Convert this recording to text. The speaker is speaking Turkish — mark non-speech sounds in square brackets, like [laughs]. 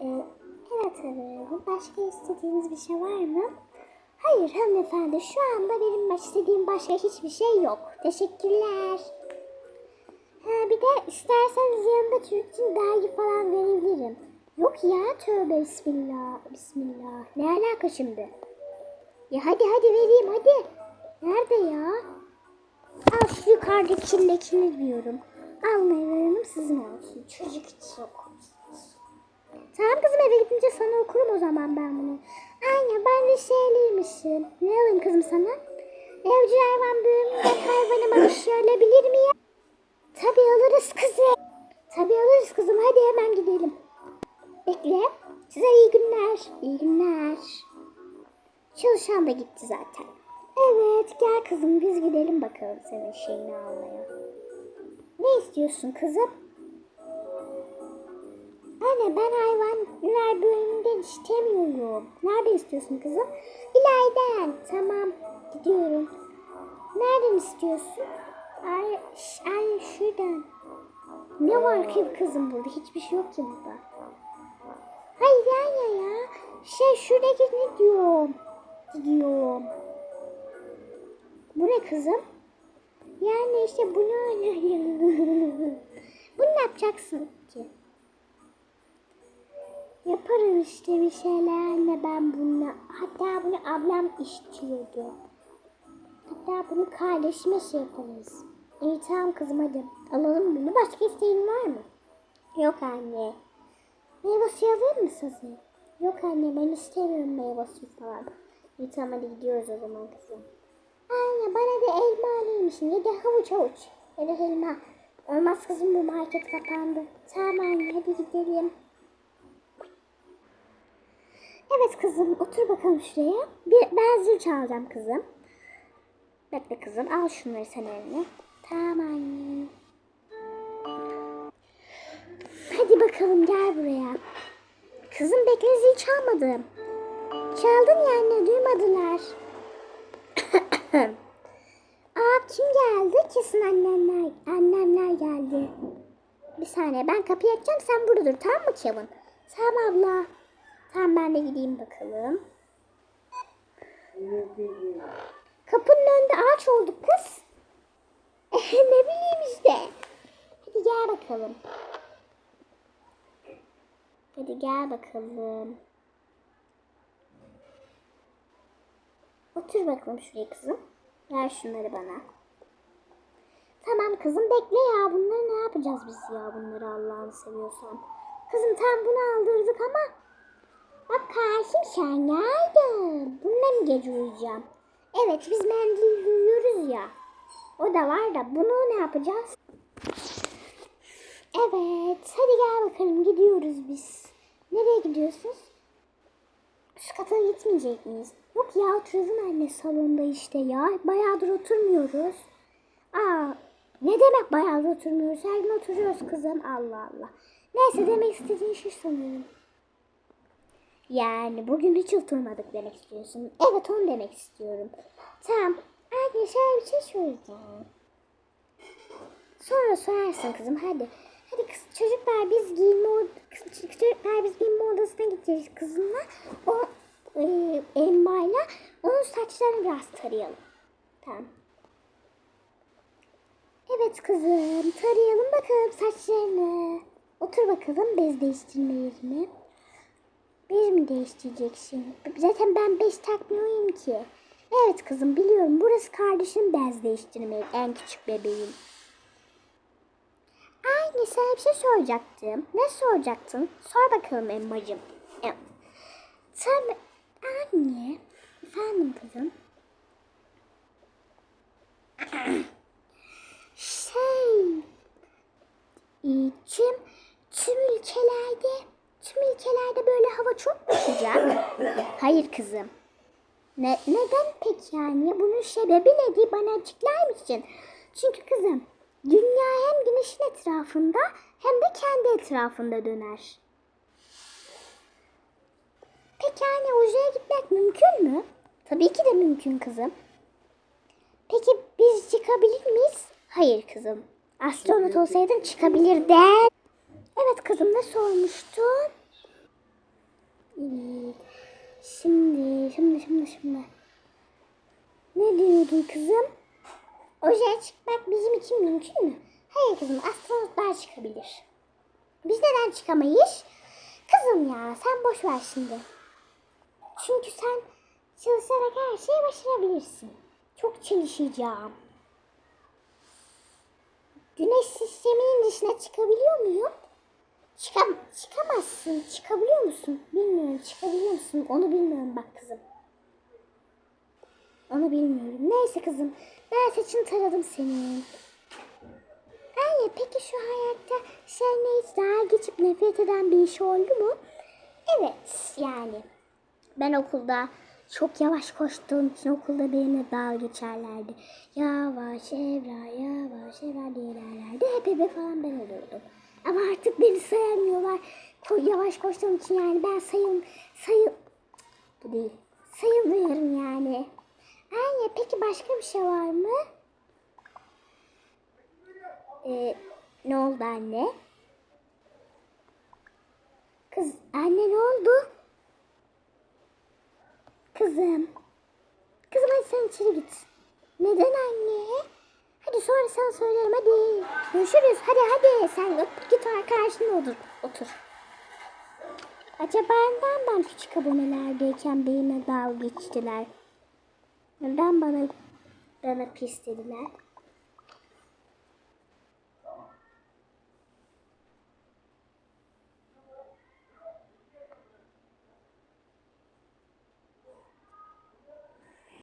Ee, evet evet. Başka istediğiniz bir şey var mı? Hayır hanımefendi şu anda benim istediğim başka hiçbir şey yok. Teşekkürler. Ha bir de isterseniz yanında için dergi falan verebilirim. Yok ya tövbe bismillah. Bismillah. Ne alaka şimdi? Ya hadi hadi vereyim hadi. Nerede ya? Al şu yukarıdakindekini diyorum. Almayalım sizin olsun. Çocuk için Tamam kızım eve gidince sana okurum o zaman ben bunu. Aynen ben de şeyliymişim. Ne alayım kızım sana? Evcil hayvan bölümünde hayvanıma bir şey alabilir miyim? Tabii alırız kızım. Tabii alırız kızım hadi hemen gidelim. Bekle. Size iyi günler. İyi günler. Çalışan da gitti zaten. Evet gel kızım biz gidelim bakalım senin şeyini almaya. Ne istiyorsun kızım? Anne ben hayvanlar bölümünden istemiyorum. Nerede istiyorsun kızım? İleriden. Tamam gidiyorum. Nereden istiyorsun? Ay, ay şuradan. Ne var ki kızım burada? Hiçbir şey yok ki burada. Hayır ya ya ya. Şey şuradaki ne diyorum? Diyorum. Bu ne kızım? Yani işte bunu [laughs] Bunu ne yapacaksın ki? Yaparım işte bir şeyler anne ben bununla. Hatta bunu ablam istiyordu. Hatta bunu kardeşime şey yaparız. İyi tamam kızım hadi. Alalım bunu. Başka isteğin var mı? Yok anne. Meyve suyu alır mısın sen? Yok anne ben istemiyorum meyve suyu falan. İyi tamam hadi gidiyoruz o zaman kızım. Anne bana da elma alaymışsın ya da havuç havuç. Ya da elma. Olmaz kızım bu market kapandı. Tamam anne hadi gidelim. Evet kızım otur bakalım şuraya. Bir, ben zil çalacağım kızım. Bekle kızım al şunları sen eline. Tamam anne. Hadi bakalım gel buraya. Kızım bekle zil çalmadım. Çaldın ya anne duymadılar. [coughs] Aa kim geldi? Kesin annemler, annemler geldi. Bir saniye ben kapıyı açacağım sen burada dur tamam mı Kevin? Tamam abla. Tamam ben de gideyim bakalım. Kapının önünde ağaç olduk kız. [laughs] ne bileyim işte. Hadi gel bakalım. Hadi gel bakalım. Otur bakalım şuraya kızım. Ver şunları bana. Tamam kızım bekle ya. Bunları ne yapacağız biz ya bunları Allah'ını seviyorsan. Kızım tam bunu aldırdık ama. Bak karşım sen neydin? Bununla mı gece uyuyacağım? Evet biz mendil uyuyoruz ya. O da var da bunu ne yapacağız? Evet hadi gel bakalım gidiyoruz biz. Nereye gidiyorsunuz? Şu kata gitmeyecek miyiz? Yok ya oturalım anne salonda işte ya. Bayağıdır oturmuyoruz. Aa ne demek bayağıdır oturmuyoruz? Her gün oturuyoruz kızım. Allah Allah. Neyse demek istediğin şey sanıyorum. Yani bugün hiç oturmadık demek istiyorsun. Evet onu demek istiyorum. Tamam. Şöyle bir şey söyleyeceğim. Sonra sorarsın kızım hadi. Hadi kız, çocuklar biz giyinme kız- çocuklar biz giyinme odasına gideceğiz kızımla. O e, elmayla onun saçlarını biraz tarayalım. Tamam. Evet kızım tarayalım bakalım saçlarını. Otur bakalım bez değiştirme yerine. Bez mi değiştireceksin? Zaten ben bez takmıyorum ki. Evet kızım biliyorum burası kardeşim bez değiştirmeyi en küçük bebeğim. Anne sana bir şey soracaktım. Ne soracaktın? Sor bakalım Emma'cığım. Evet. Tabii. Anne. Efendim kızım. [clears throat] şey. e, Tüm, tüm ülkelerde tüm ülkelerde böyle hava çok mu sıcak? Hayır kızım. Ne, neden peki yani? Bunun sebebi nedir? Bana açıklar mısın? Çünkü kızım dünya hem güneşin etrafında hem de kendi etrafında döner. Peki anne uzaya gitmek mümkün mü? Tabii ki de mümkün kızım. Peki biz çıkabilir miyiz? Hayır kızım. Astronot olsaydın çıkabilirdin. Evet kızım ne sormuştun? Şimdi şimdi şimdi. Ne diyordun kızım? Oje çıkmak bizim için mümkün mü? Hayır kızım astronotlar çıkabilir. Biz neden çıkamayız? Kızım ya sen boş ver şimdi. Çünkü sen çalışarak her şeyi başarabilirsin. Çok çalışacağım. Güneş sisteminin dışına çıkabiliyor muyum? Çıkam çıkamazsın. Çıkabiliyor musun? Bilmiyorum. Çıkabiliyor musun? Onu bilmiyorum bak kızım. Onu bilmiyorum. Neyse kızım. Ben saçını taradım senin. Anne peki şu hayatta seninle hiç daha geçip nefret eden bir iş oldu mu? Evet yani. Ben okulda çok yavaş koştuğum için okulda benimle dalga geçerlerdi. Yavaş Evra, yavaş Evra diye derlerdi. Hep ebe falan ben oluyordum. Ama artık beni sayamıyorlar. Ko- Yavaş koştuğum için yani ben sayım, sayım, bu değil. Sayılmıyorum yani. Anne peki başka bir şey var mı? Ee, ne oldu anne? Kız anne ne oldu? Kızım. Kızım hadi sen içeri git. Neden anne? Hadi sonra sana söylerim hadi. Görüşürüz. Hadi hadi. Sen git arkadaşınla otur. Otur. Acaba neden ben küçük abonelerdeyken benimle dalga geçtiler? Neden bana bana pis dediler?